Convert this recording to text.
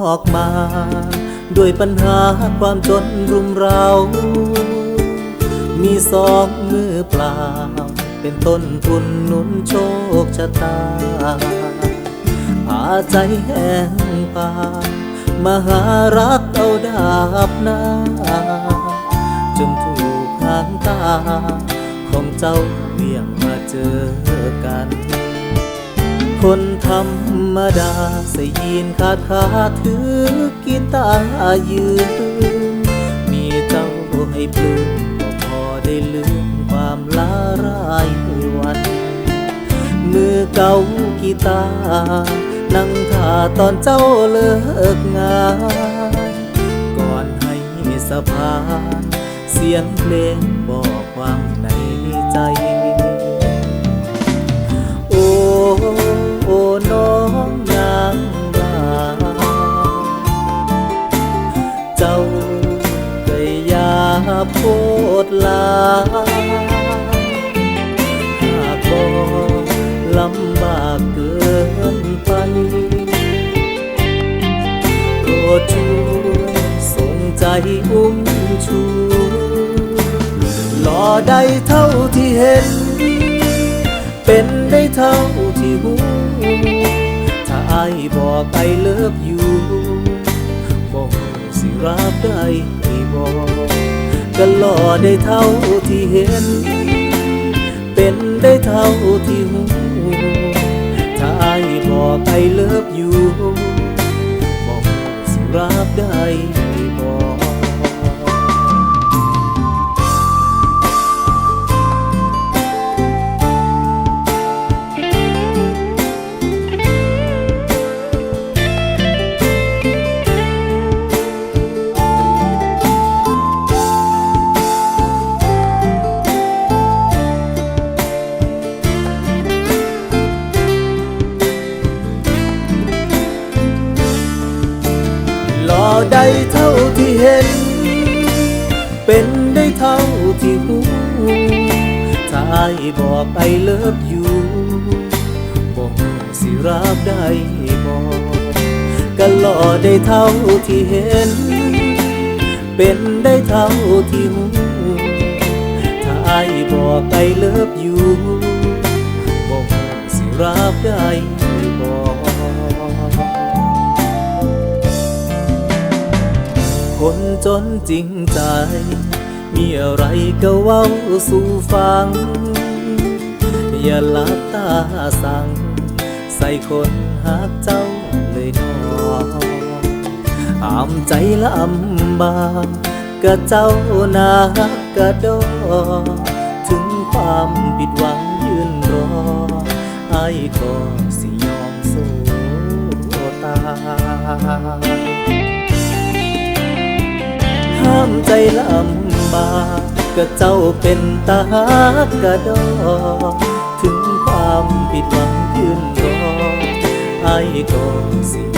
อกมา ด้วยปัญหาความจนรุมเรา มีสองมือเปล่า เป็นต้นทุนหนุนโชคชะตาพาใจแห้งผากมาหารักเอาดาบหน้า จนถูกทางตา ของเจ้าเบี่ยงมาเจอ คนธรรมดาสยีนขาดขาถือกีตาร์ยืน มีเจ้าให้ปลื้มพอได้ลืมความลารายวัน มือเก่ากีตาร์นั่งท่าตอนเจ้าเลิกงาน ก่อนให้สะพาน เสียงเพลงบอกความในใจ โพดลาหากบ่ลำบากเกินไปโปรดช่วยส่งใจอุ้มชูหล่อได้เท่าที่เห็น เป็นได้เท่าที่หูถ้าไอบอกไอเลิฟอยู่บอกสิรับได้บอก ก็หล่อได้เท่าที่เห็น เป็นได้เท่าที่หูถ้าอายบอกไอเลิฟอยู่บอกสิรับได้ หล่อได้เท่าที่เห็น เป็นได้เท่าที่หูถ้าอายบอกไอเลิฟอยู่บอกสิรับได้บอกก็หล่อได้เท่าที่เห็น เป็นได้เท่าที่หูถ้าอายบอกไอเลิฟอยู่บอกสิรับได้บอก คนจนจริงใจ มีอะไรก็เว้าสู่ฟัง อย่าหลับตาสั่ง ใส่คนหักเจ้าเลยนออามใจละอำบากะเจ้านาักกะดอ ถึงความผิดหวังยืนรอไอ้ก็สิยอมสู้ตาย ห้ามใจลำบากก็เจ้าเป็นตาฮักกะดอถึงความผิดหวังยืนรอไอ้ก็สิ